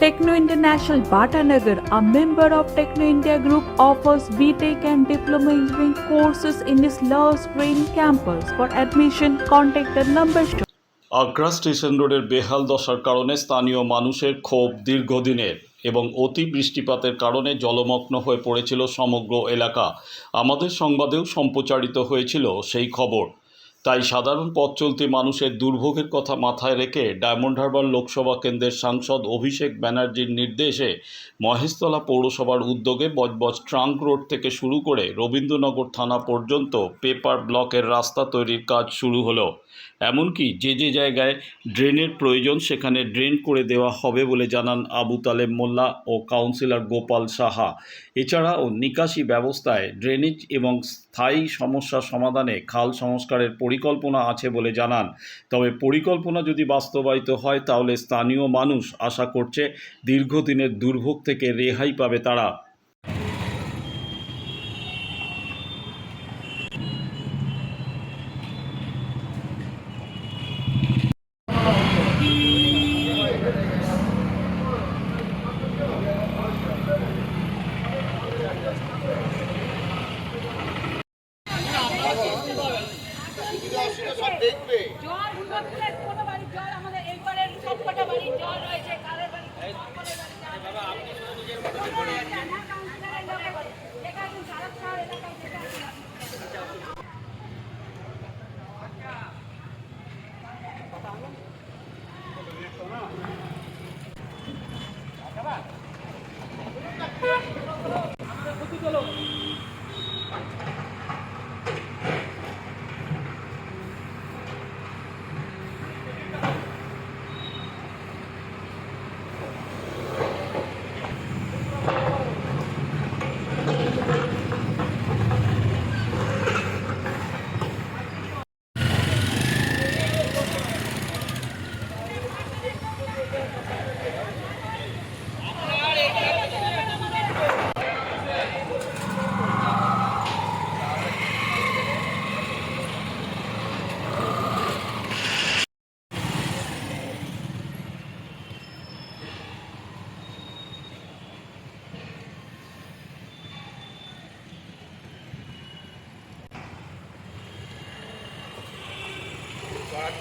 Techno International Bhatanagar, a member of Techno India Group, offers BTEC and Diploma Engineering courses in its Love Green campus. For admission, contact the number shown. Agra station রোডের বেহাল দশার কারণে স্থানীয় মানুষের ক্ষোভ দীর্ঘদিনের এবং অতি বৃষ্টিপাতের কারণে জলমগ্ন হয়ে পড়েছিল সমগ্র এলাকা আমাদের সংবাদেও সম্প্রচারিত হয়েছিল সেই খবর তাই সাধারণ পথ চলতি মানুষের দুর্ভোগের কথা মাথায় রেখে ডায়মন্ড হারবার লোকসভা কেন্দ্রের সাংসদ অভিষেক ব্যানার্জির নির্দেশে মহেশতলা পৌরসভার উদ্যোগে বজবজ ট্রাঙ্ক রোড থেকে শুরু করে রবীন্দ্রনগর থানা পর্যন্ত পেপার ব্লকের রাস্তা তৈরির কাজ শুরু হলো। এমনকি যে যে জায়গায় ড্রেনের প্রয়োজন সেখানে ড্রেন করে দেওয়া হবে বলে জানান আবু তালেব মোল্লা ও কাউন্সিলর গোপাল সাহা। এছাড়াও নিকাশি ব্যবস্থায় ড্রেনেজ এবং স্থায়ী সমস্যা সমাধানে খাল সংস্কারের পরিকল্পনা আছে বলে জানান। তবে পরিকল্পনা যদি বাস্তবায়িত হয়, তাহলে স্থানীয় মানুষ আশা করছে দীর্ঘদিনের দুর্ভোগ থেকে রেহাই পাবে তারা। জল উন্নতির কোনো বাড়ির জল আমাদের এইবারের সবকটা বাড়ির জল রয়েছে কালের বাড়ি বাবা আপনি জল রয়েছে। না কাউন্সিলরের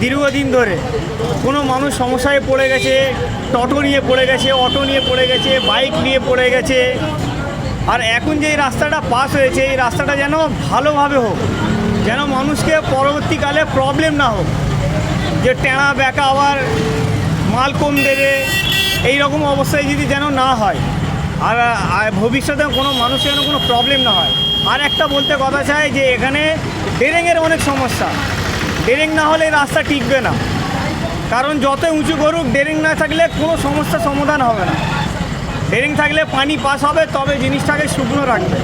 দীর্ঘদিন ধরে। কোনো মানুষ সমস্যায় পড়ে গেছে, টোটো নিয়ে পড়ে গেছে, অটো নিয়ে পড়ে গেছে, বাইক নিয়ে পড়ে গেছে। আর এখন যে রাস্তাটা পাস হয়েছে, এই রাস্তাটা যেন ভালোভাবে হোক, যেন মানুষকে পরবর্তীকালে প্রবলেম না হোক, যে টেনা ব্যাকা আবার মাল কম দেবে, এই রকম অবস্থায় যদি যেন না হয়, আর ভবিষ্যতে কোনো মানুষের যেন কোনো প্রবলেম না হয়। আর একটা বলতে কথা চাই যে এখানে ডেরেংয়ের অনেক সমস্যা। ডেরেং না হলে রাস্তা টিকবে না। কারণ যত উঁচু করুক, ডেরেং না থাকলে কোনো সমস্যার সমাধান হবে না। ডেরেং থাকলে পানি পাস হবে, তবে জিনিসটাকে শুকনো রাখবে।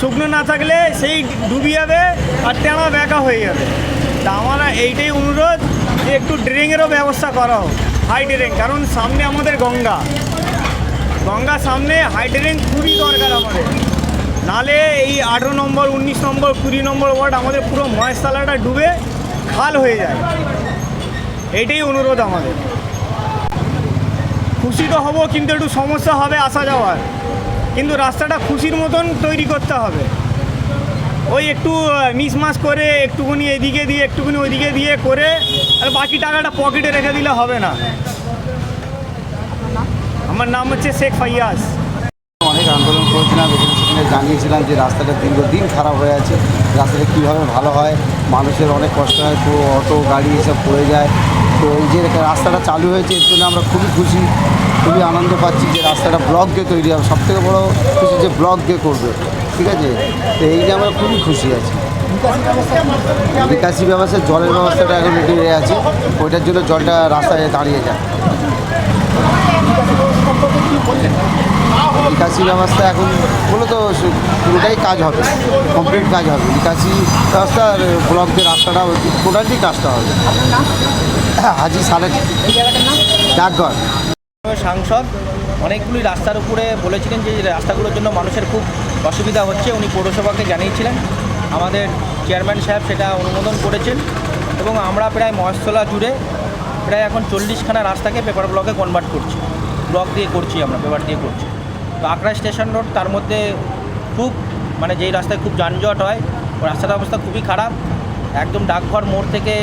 শুকনো না থাকলে সেই ডুবে যাবে আর টেনা ব্যাকা হয়ে যাবে। তা আমার এইটাই অনুরোধ যে একটু ড্রেনেরও ব্যবস্থা করা হোক হাই ড্রেন। কারণ সামনে আমাদের গঙ্গা। গঙ্গা সামনে হাই ড্রেন খুবই দরকার আমাদের। আঠেরো নম্বর, উনিশ নম্বর, কুড়ি নম্বর ওয়ার্ড আমাদের পুরো মহেশতলাটা ডুবে খাল হয়ে যায়। এটাই অনুরোধ আমাদের। খুশি তো হব, কিন্তু একটু সমস্যা হবে আসা যাওয়ার। কিন্তু রাস্তাটা খুশির মতন তৈরি করতে হবে। ওই একটু মিসমাস করে একটুখানি এদিকে দিয়ে, একটুখানি ওইদিকে দিয়ে করে, আর বাকি টাকাটা পকেটে রেখে দিলে হবে না। আমার নাম হচ্ছে শেখ ফাইয়াজ। অনেক আন্দোলন করেছিলাম এখানে জানিয়েছিলাম যে রাস্তাটা দীর্ঘদিন খারাপ হয়ে আছে, রাস্তাটা কীভাবে ভালো হয়, মানুষের অনেক কষ্ট হয় পুরো অটো, গাড়ি এসব পড়ে যায়। তো এই যে রাস্তাটা চালু হয়েছে, এর জন্য আমরা খুবই খুশি, খুবই আনন্দ পাচ্ছি যে রাস্তাটা ব্লক দিয়ে তৈরি হবে। সব থেকে বড়ো খুশি যে ব্লক দিয়ে করবে, ঠিক আছে? তো এই যে আমরা খুবই খুশি আছি। নিকাশি ব্যবস্থা, জলের ব্যবস্থাটা এখন রেডি আছে, ওইটার জন্য জলটা রাস্তায় দাঁড়িয়ে যায়। ব্যবস্থা এখন মূলত পুরোটাই কাজ হবে কমপ্লিট কাজ হবে। নিকাশি ব্যবস্থা ব্লক যে রাস্তাটা টোটালি কাজটা হবে। হাজি সালেক ডাকঘর। সাংসদ, অনেকগুলি রাস্তার উপরে বলেছিলেন যে রাস্তাগুলোর জন্য মানুষের খুব অসুবিধা হচ্ছে, উনি পৌরসভাকে জানিয়েছিলেন। আমাদের চেয়ারম্যান সাহেব সেটা অনুমোদন করেছেন এবং আমরা প্রায় মহেশতলা জুড়ে প্রায় এখন চল্লিশখানা রাস্তাকে পেপার ব্লকে কনভার্ট করছি। ব্লক দিয়ে করছি আমরা পেপার দিয়ে করছি। তো আকরা স্টেশন রোড, তার মধ্যে খুব মানে যেই রাস্তায় খুব যানজট হয়, রাস্তার অবস্থা খুবই খারাপ। একদম ডাকঘর মোড় থেকে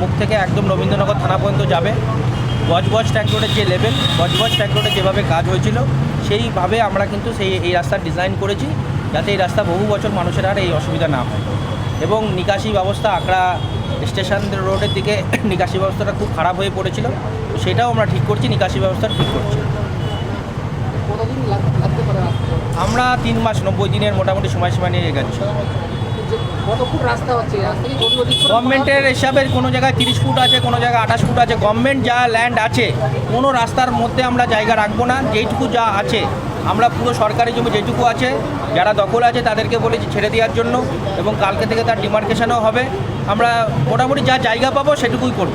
মুখ থেকে একদম রবীন্দ্রনগর থানা পর্যন্ত যাবে। গজগজ ট্র্যাক রোডের যে লেভেল গজগজ ট্র্যাক রোডে যেভাবে কাজ হয়েছিল, সেইভাবে আমরা কিন্তু সেই, এই রাস্তার ডিজাইন করেছি, যাতে এই রাস্তা বহু বছর মানুষের আর এই অসুবিধা না হয়। এবং নিকাশি ব্যবস্থা আকড়া স্টেশন রোডের দিকে, নিকাশি ব্যবস্থাটা খুব খারাপ হয়ে পড়েছিল সেটাও আমরা ঠিক করছি, নিকাশি ব্যবস্থা ঠিক করছি। আমরা তিন মাস নব্বই দিনের মোটামুটি সময়সীমা নিয়ে এগাচ্ছি। গভর্নমেন্টের হিসাবে কোনো জায়গায় তিরিশ ফুট আছে কোনো জায়গায় আঠাশ ফুট আছে। গভর্নমেন্ট যা ল্যান্ড আছে কোনো রাস্তার মধ্যে আমরা জায়গা রাখব না। যেইটুকু যা আছে আমরা পুরো সরকারি জমি যেটুকু আছে যারা দখল আছে তাদেরকে বলেছি ছেড়ে দেওয়ার জন্য এবং কালকে থেকে তার ডিমার্কেশনও হবে। আমরা মোটামুটি যা জায়গা পাবো সেটুকুই করব।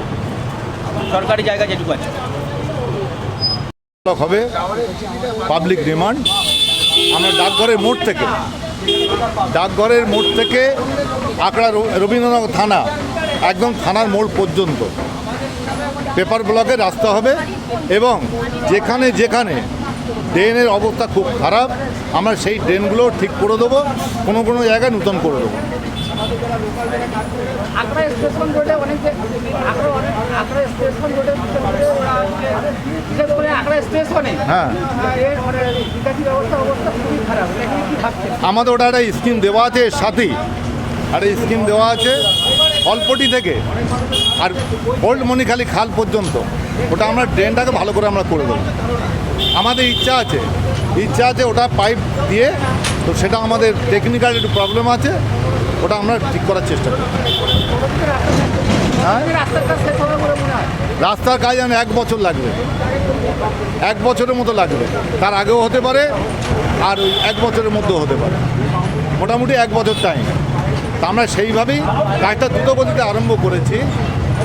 সরকারি জায়গা যেটুকু আছে। হবে। পাবলিক রিমান্ড আমরা ডাকঘরের মোড় থেকে, ডাকঘরের মোড় থেকে আকড়া র- রবীন্দ্রনগর থানা, একদম থানার মোড় পর্যন্ত। পেপার ব্লকের রাস্তা হবে এবং যেখানে যেখানে ড্রেনের অবস্থা খুব খারাপ, আমরা সেই ড্রেনগুলো ঠিক করে দেবো, কোনো কোনো জায়গায় নূতন করে দেবো। আগ্রা স্টেশন রোডে অনেক যে- আগ্রা অনেক আগ্রা স্টেশন রোডে বিশেষ করে ওরা বিশেষ করে আগ্রা স্টেশনে হ্যাঁ। এর মানে নিকাশি ব্যবস্থা অবস্থা খুবই খারাপ। আমাদের ওটা একটা স্কিম দেওয়া আছে সাথেই একটা স্কিম দেওয়া আছে অল্পটি থেকে। আর ওল্ড মণিখালি খাল পর্যন্ত। ওটা আমরা ড্রেনটাকে ভালো করে আমরা করে দেবো। আমাদের ইচ্ছা আছে। ইচ্ছা আছে ওটা পাইপ দিয়ে তো সেটা আমাদের টেকনিক্যাল একটু প্রবলেম আছে। ওটা আমরা ঠিক করার চেষ্টা করি। হ্যাঁ? রাস্তার কাজ যেন এক বছর লাগবে। এক বছরের মতো লাগবে। তার আগেও হতে পারে, আর ওই এক বছরের মধ্যেও হতে পারে। মোটামুটি এক বছর টাইম তা আমরা সেইভাবেই কাজটা দ্রুতগতিতে আরম্ভ করেছি।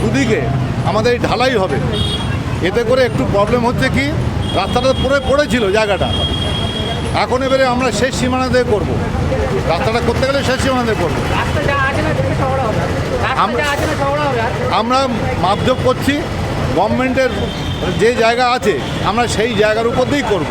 দুদিকে আমাদের এই ঢালাই হবে। এতে করে একটু প্রবলেম হচ্ছে কি? রাস্তাটা পুরো পড়েছিল জায়গাটা। এখন এবারে আমরা শেষ সীমানা দিয়ে করব। রাস্তাটা করতে গেলে শেষ সীমানা দিয়ে করব আমরা মাপজোপ করছি গভর্নমেন্টের যে জায়গা আছে আমরা সেই জায়গার উপর দিয়েই করব।